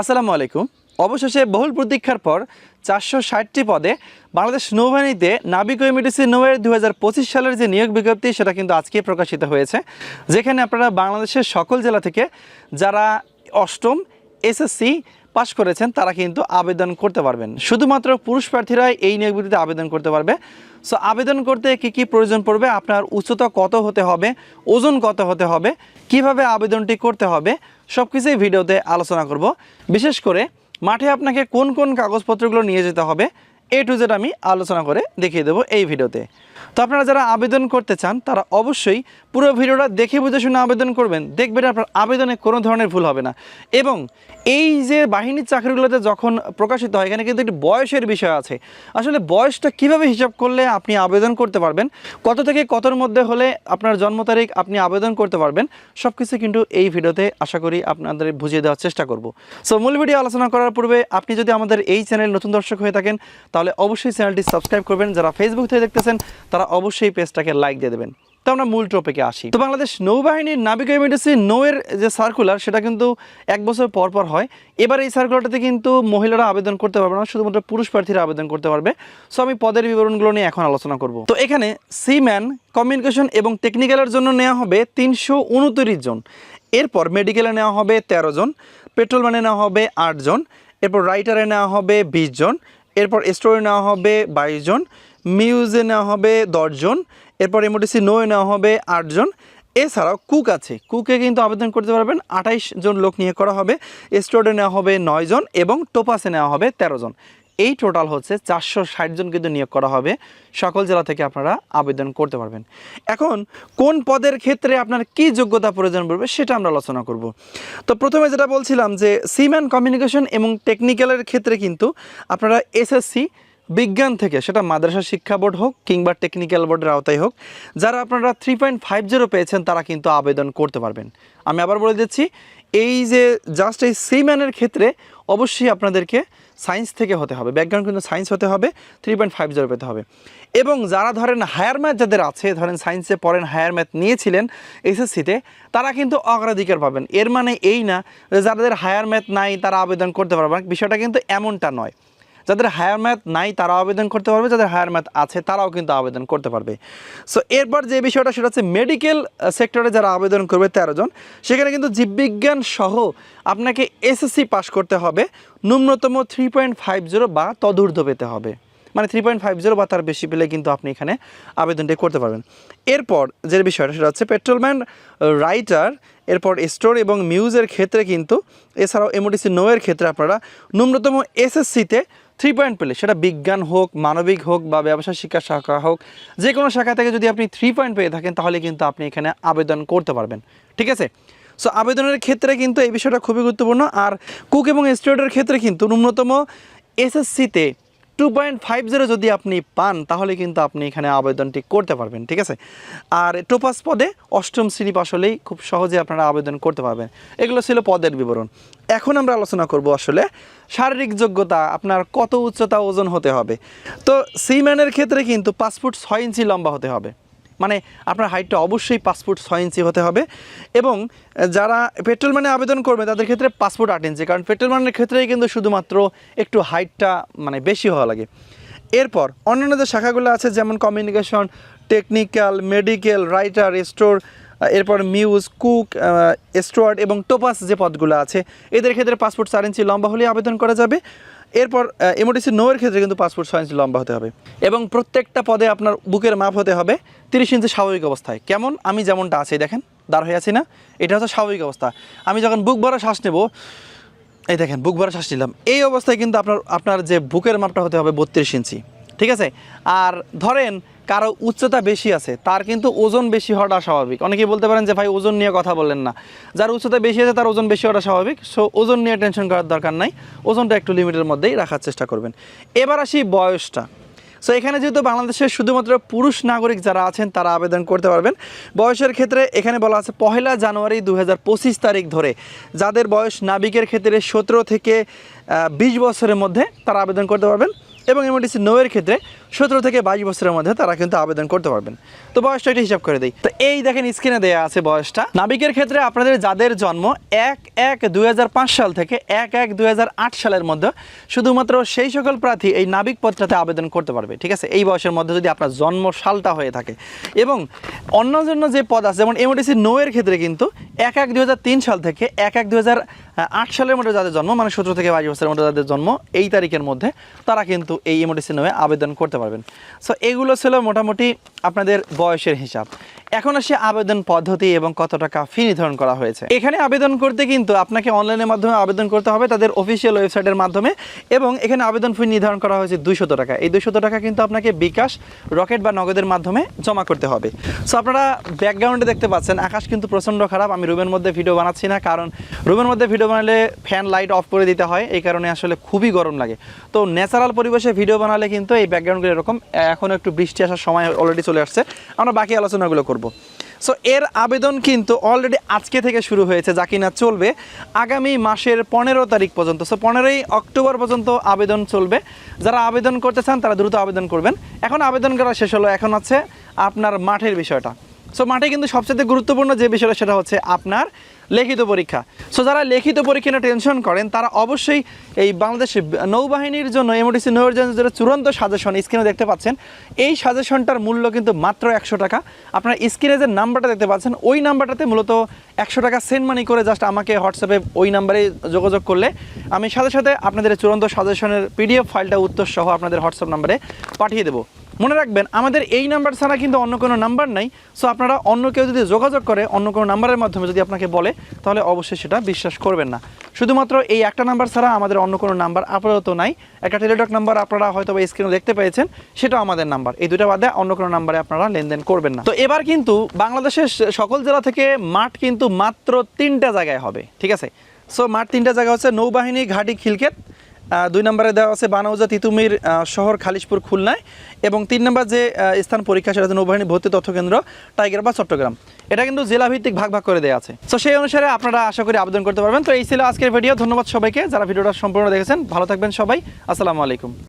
আসসালামু আলাইকুম। অবশেষে বহুল প্রতীক্ষার পর চারশো ষাটটি পদে বাংলাদেশ নৌবাহিনীতে নাবিক এমডিসি নৌয়ের দু হাজার পঁচিশ সালের যে নিয়োগ বিজ্ঞপ্তি, সেটা কিন্তু আজকে প্রকাশিত হয়েছে। যেখানে আপনারা বাংলাদেশের সকল জেলা থেকে যারা অষ্টম এসএসসি পাশ করেছেন, তারা কিন্তু আবেদন করতে পারবেন। শুধুমাত্র পুরুষ প্রার্থীরাই এই নিয়োগ বিধিতে আবেদন করতে পারবে। সো আবেদন করতে কি কি প্রয়োজন পড়বে? আপনার উচ্চতা কত হতে হবে? ওজন কত হতে হবে? কীভাবে আবেদনটি করতে হবে? সব কিছুই ভিডিওতে আলোচনা করব। বিশেষ করে, মাঠে আপনাকে কোন কোন কাগজপত্রগুলো নিয়ে যেতে হবে? এ টু জেড আমি আলোচনা করে দেখিয়ে দেবো এই ভিডিওতে। তো আপনারা যারা আবেদন করতে চান, তারা অবশ্যই পুরো ভিডিওটা দেখে বুঝে শুনে আবেদন করবেন। দেখবেন আপনার আবেদনে কোনো ধরনের ভুল হবে না। এবং এই যে বাহিনীর চাকরিগুলোতে যখন প্রকাশিত হয়, এখানে কিন্তু একটি বয়সের বিষয় আছে। আসলে বয়সটা কীভাবে হিসাব করলে আপনি আবেদন করতে পারবেন, কত থেকে কতর মধ্যে হলে আপনার জন্ম তারিখ আপনি আবেদন করতে পারবেন সব কিছু কিন্তু এই ভিডিওতে আশা করি আপনাদের বুঝিয়ে দেওয়ার চেষ্টা করব। সো মূল ভিডিও আলোচনা করার পূর্বে আপনি যদি আমাদের এই চ্যানেল নতুন দর্শক হয়ে থাকেন, তাহলে অবশ্যই চ্যানেলটি সাবস্ক্রাইব করবেন। যারা ফেসবুক থেকে দেখতেছেন তারা অবশ্যই পেজটাকে লাইক দিয়ে দেবেন। তো আমরা মূল টপিকে আসি। তো বাংলাদেশ নৌবাহিনীর নাবিক এমার্জেন্সি নৌয়ের যে সার্কুলার সেটা কিন্তু এক বছর পর পর হয়। এবার এই সার্কুলারটাতে কিন্তু মহিলারা আবেদন করতে পারবে না, শুধুমাত্র পুরুষ প্রার্থীরা আবেদন করতে পারবে। সো আমি পদের বিবরণগুলো নিয়ে এখন আলোচনা করব। তো এখানে সিম্যান কমিউনিকেশন এবং টেকনিক্যালের জন্য নেওয়া হবে তিনশো উনত্রিশ জন। এরপর মেডিকেলে নেওয়া হবে তেরো জন পেট্রোল ম্যানে নেওয়া হবে আট জন, এরপর রাইটারে নেওয়া হবে বিশ জন, এরপর স্টোরে নেওয়া হবে বাইশ জন মিউজে নেওয়া হবে দশজন, এরপর এমওটিসি নোয়ে নেওয়া হবে আটজন। এছাড়াও কুক আছে। কুকে কিন্তু আবেদন করতে পারবেন আঠাইশ জন লোক নিয়ে করা হবে স্টোরে নেওয়া হবে নয় জন এবং টোপাসে নেওয়া হবে তেরো জন এই টোটাল হচ্ছে চারশো ষাট জন কিন্তু নিয়োগ করা হবে। সকল জেলা থেকে আপনারা আবেদন করতে পারবেন। এখন কোন পদের ক্ষেত্রে আপনার কি যোগ্যতা প্রয়োজন পড়বে সেটা আমরা আলোচনা করব। তো প্রথমে যেটা বলছিলাম যে সিম্যান কমিউনিকেশন এবং টেকনিক্যালের ক্ষেত্রে কিন্তু আপনারা এসএসসি বিজ্ঞান থেকে, সেটা মাদ্রাসা শিক্ষা বোর্ড হোক কিংবা টেকনিক্যাল বোর্ডের আওতায় হোক, যারা আপনারা থ্রি পয়েন্ট ফাইভ জিরো পেয়েছেন, তারা কিন্তু আবেদন করতে পারবেন। আমি আবার বলে দিচ্ছি, এই যে জাস্ট এই সিম্যানের ক্ষেত্রে অবশ্যই আপনাদেরকে সায়েন্স থেকে হতে হবে। ব্যাকগ্রাউন্ড কিন্তু সায়েন্স হতে হবে থ্রি পয়েন্ট ফাইভ জিরো পেতে হবে। এবং যারা ধরেন হায়ার ম্যাথ যাদের আছে, ধরেন সায়েন্সে পড়েন হায়ার ম্যাথ নিয়েছিলেন এসএসসিতে তারা কিন্তু অগ্রাধিকার পাবেন। এর মানে এই না যে যাদের হায়ার ম্যাথ নাই, তারা আবেদন করতে পারবেন বিষয়টা কিন্তু এমনটা নয়। যাদের হায়ার ম্যাথ নাই, তারাও আবেদন করতে পারবে, যাদের হায়ার ম্যাথ আছে, তারাও কিন্তু আবেদন করতে পারবে। সো এরপর যে বিষয়টা, সেটা হচ্ছে মেডিকেল সেক্টরে যারা আবেদন করবে তেরো জন, সেখানে কিন্তু জীববিজ্ঞান সহ আপনাকে এসএসসি পাশ করতে হবে। ন্যূনতম থ্রি পয়েন্ট ফাইভ জিরো বা তদূর্ধ্ব পেতে হবে। মানে থ্রি পয়েন্ট ফাইভ জিরো বা তার বেশি পেলে কিন্তু আপনি এখানে আবেদনটি করতে পারবেন। এরপর যে বিষয়টা, সেটা হচ্ছে পেট্রোলম্যান রাইটার এরপর স্টোর এবং মিউজের ক্ষেত্রে কিন্তু, এছাড়াও এমওডিসি নোয়ের ক্ষেত্রে আপনারা ন্যূনতম এসএসসিতে থ্রি পয়েন্ট পেলে, সেটা বিজ্ঞান হোক, মানবিক হোক বা ব্যবসা শিক্ষা শাখা হোক, যে কোনো শাখা থেকে যদি আপনি থ্রি পয়েন্ট পেয়ে থাকেন, তাহলে কিন্তু আপনি এখানে আবেদন করতে পারবেন। ঠিক আছে? সো আবেদনের ক্ষেত্রে কিন্তু এই বিষয়টা খুবই গুরুত্বপূর্ণ। আর কুক এবং স্টুডেন্টের ক্ষেত্রে কিন্তু ন্যূনতম এসএসসিতে টু পয়েন্ট ফাইভ জিরো যদি আপনি পান, তাহলে কিন্তু আপনি এখানে আবেদনটি করতে পারবেন, ঠিক আছে? আর টোপাস পদে অষ্টম শ্রেণি হলেই খুব সহজে আপনারা আবেদন করতে পারবেন। এগুলো ছিল পদের বিবরণ। এখন আমরা আলোচনা করব আসলে শারীরিক যোগ্যতা, আপনার কত উচ্চতা ওজন হতে হবে। তো সিম্যানের ক্ষেত্রে কিন্তু পাসপোর্ট ছয় ইঞ্চি লম্বা হতে হবে। মানে আপনার হাইটটা অবশ্যই পাসপোর্ট ছয় ইঞ্চি হতে হবে। এবং যারা পেট্রোল মানে আবেদন করবে, তাদের ক্ষেত্রে পাসপোর্ট আট ইঞ্চি। কারণ পেট্রোল মানের ক্ষেত্রেই কিন্তু শুধুমাত্র একটু হাইটটা মানে বেশি হওয়া লাগে। এরপর অন্যান্য যে শাখাগুলো আছে, যেমন communication technical medical writer store এরপর মিউজ কুক স্টুয়ার্ড এবং টোপাস যে পদগুলো আছে, এদের ক্ষেত্রে পাসপোর্ট চার ইঞ্চি লম্বা হলে আবেদন করা যাবে। এরপর এমওটিসি নোয়ের ক্ষেত্রে কিন্তু পাসপোর্ট ছয় ইঞ্চি লম্বা হতে হবে। এবং প্রত্যেকটা পদে আপনার বুকের মাপ হতে হবে তিরিশ ইঞ্চি স্বাভাবিক অবস্থায়। কেমন? আমি যেমনটা আছি, দেখেন, দাঁড় হয়ে আছি না? এটা হচ্ছে স্বাভাবিক অবস্থা। আমি যখন বুক ভরা শ্বাস নেব, এই দেখেন, বুক ভরা শ্বাস নিলাম। এই অবস্থায় কিন্তু আপনার আপনার যে বুকের মাপটা হতে হবে বত্রিশ ইঞ্চি। ঠিক আছে? আর ধরেন কারও উচ্চতা বেশি আছে, তার কিন্তু ওজন বেশি হওয়াটা স্বাভাবিক। অনেকেই বলতে পারেন যে, ভাই, ওজন নিয়ে কথা বলেন না। যার উচ্চতা বেশি আছে, তার ওজন বেশি হওয়াটা স্বাভাবিক। সো, ওজন নিয়ে টেনশন করার দরকার নাই। ওজনটা একটু লিমিটের মধ্যেই রাখার চেষ্টা করবেন। এবার আসি বয়সটা। সো, এখানে যেহেতু বাংলাদেশের শুধুমাত্র পুরুষ নাগরিক যারা আছেন, তারা আবেদন করতে পারবেন। বয়সের ক্ষেত্রে এখানে বলা আছে, পহেলা জানুয়ারি দু হাজার পঁচিশ তারিখ ধরে যাদের বয়স নাবিকের ক্ষেত্রে সতেরো থেকে বিশ বছরের মধ্যে তারা আবেদন করতে পারবেন। এবং এমডিসি নৌয়ের ক্ষেত্রে সতেরো থেকে বাইশ বছরের মধ্যে তারা কিন্তু আবেদন করতে পারবেন। তো বয়সটা একটু হিসাব করে দিই। তো এই দেখেন স্ক্রিনে দেওয়া আছে বয়সটা। নাবিকের ক্ষেত্রে আপনাদের যাদের জন্ম এক এক দুই সাল থেকে এক এক দুই সালের মধ্যে, শুধুমাত্র সেই সকল প্রার্থী এই নাবিক পদটাতে আবেদন করতে পারবে, ঠিক আছে? এই বয়সের মধ্যে যদি আপনার জন্ম সালটা হয়ে থাকে। এবং অন্য জন্য যে পদ আছে, যেমন এমডিসি নৌয়ের ক্ষেত্রে কিন্তু এক এক সাল থেকে এক এক সালের মধ্যে যাদের জন্ম মানে সতেরো থেকে বাইশ বছরের মধ্যে যাদের জন্ম, এই তারিখের মধ্যে তারা কিন্তু এই এমডিসি নামে আবেদন করতে পারবেন। সো এগুলো ছিল মোটামুটি আপনাদের বয়সের হিসাব। এখন আসে আবেদন পদ্ধতি এবং কত টাকা ফি নির্ধারণ করা হয়েছে। এখানে আবেদন করতে কিন্তু আপনাকে অনলাইনের মাধ্যমে আবেদন করতে হবে তাদের অফিসিয়াল ওয়েবসাইটের মাধ্যমে এবং এখানে আবেদন ফি নির্ধারণ করা হয়েছে দুইশত টাকা। এই দুইশত টাকা কিন্তু আপনাকে বিকাশ, রকেট বা নগদের মাধ্যমে জমা করতে হবে। সো আপনারা ব্যাকগ্রাউন্ডে দেখতে পাচ্ছেন, আকাশ কিন্তু প্রচণ্ড খারাপ। আমি রুমের মধ্যে ভিডিও বানাচ্ছি না, কারণ রুমের মধ্যে ভিডিও বানালে ফ্যান লাইট অফ করে দিতে হয়। এই কারণে আসলে খুবই গরম লাগে। তো ন্যাচারাল পরিবেশে ভিডিও বানালে কিন্তু এই ব্যাকগ্রাউন্ডগুলো এরকম। এখন একটু বৃষ্টি আসার সময় অলরেডি চলে আসছে। আমরা বাকি আলোচনাগুলো করব। সো এর আবেদন কিন্তু অলরেডি আজকে থেকে শুরু হয়েছে, যা কিনা চলবে আগামী মাসের পনেরো তারিখ পর্যন্ত। সো পনেরোই অক্টোবর পর্যন্ত আবেদন চলবে। যারা আবেদন করতে চান, তারা দ্রুত আবেদন করবেন। এখন আবেদন করা শেষ হলো। এখন আছে আপনার মাঠের বিষয়টা। সো মাঠে কিন্তু সবচেয়ে গুরুত্বপূর্ণ যে বিষয়টা সেটা হচ্ছে আপনার লিখিত পরীক্ষা। সো যারা লিখিত পরীক্ষা নিয়ে টেনশন করেন, তারা অবশ্যই এই বাংলাদেশ নৌবাহিনীর জন্য এমওটিসি নৌয়ের জন্য চূড়ান্ত সাজেশন স্ক্রিনে দেখতে পাচ্ছেন। এই সাজেশনটার মূল্য কিন্তু মাত্র একশো টাকা। আপনার স্ক্রিনে যে নাম্বারটা দেখতে পাচ্ছেন, ওই নাম্বারটাতে মূলত একশো টাকা সেন্ড মানি করে জাস্ট আমাকে হোয়াটসঅ্যাপে ওই নাম্বারে যোগাযোগ করলে আমি সাথে সাথে আপনাদের চূড়ান্ত সাজেশনের পিডিএফ ফাইলটা উত্তর সহ আপনাদের হোয়াটসঅ্যাপ নাম্বারে পাঠিয়ে দেবো। মনে রাখবেন আমাদের এই নাম্বার ছাড়া কিন্তু অন্য কোনো নাম্বার নাই। সো আপনারা অন্য কেউ যদি যোগাযোগ করে অন্য কোনো নাম্বারের মাধ্যমে যদি আপনাকে বলে তাহলে অবশ্যই সেটা বিশ্বাস করবেন না। শুধুমাত্র এই একটা নাম্বার ছাড়া আমাদের অন্য কোনো নাম্বার আপাতত নাই। একটা টেলিটক নাম্বার আপনারা হয়তো বা স্ক্রিনে দেখতে পেয়েছেন সেটাও আমাদের নাম্বার। এই দুটো বাদে অন্য কোনো নাম্বারে আপনারা লেনদেন করবেন না। তো এবার কিন্তু বাংলাদেশের সকল জেলা থেকে মাঠ কিন্তু মাত্র তিনটা জায়গায় হবে ঠিক আছে? সো মাঠ তিনটা জায়গা হচ্ছে নৌবাহিনী ঘাটি খিলকেত আহ, দুই নম্বরে দেওয়া আছে বানাউজা তিতুমির শহর খালিশপুর খুলনায়। এবং তিন নম্বর যে স্থান পরীক্ষা, সেটা হচ্ছে নৌবাহিনী ভর্তি তথ্য কেন্দ্র, টাইগার বা চট্টগ্রাম। এটা কিন্তু জেলাভিত্তিক ভাগ ভাগ করে দেওয়া আছে। তো সেই অনুসারে আপনারা আশা করি আবেদন করতে পারবেন। তো এই ছিল আজকের ভিডিও। ধন্যবাদ সবাইকে যারা ভিডিওটা সম্পূর্ণ দেখেছেন। ভালো থাকবেন সবাই। আসসালামু আলাইকুম।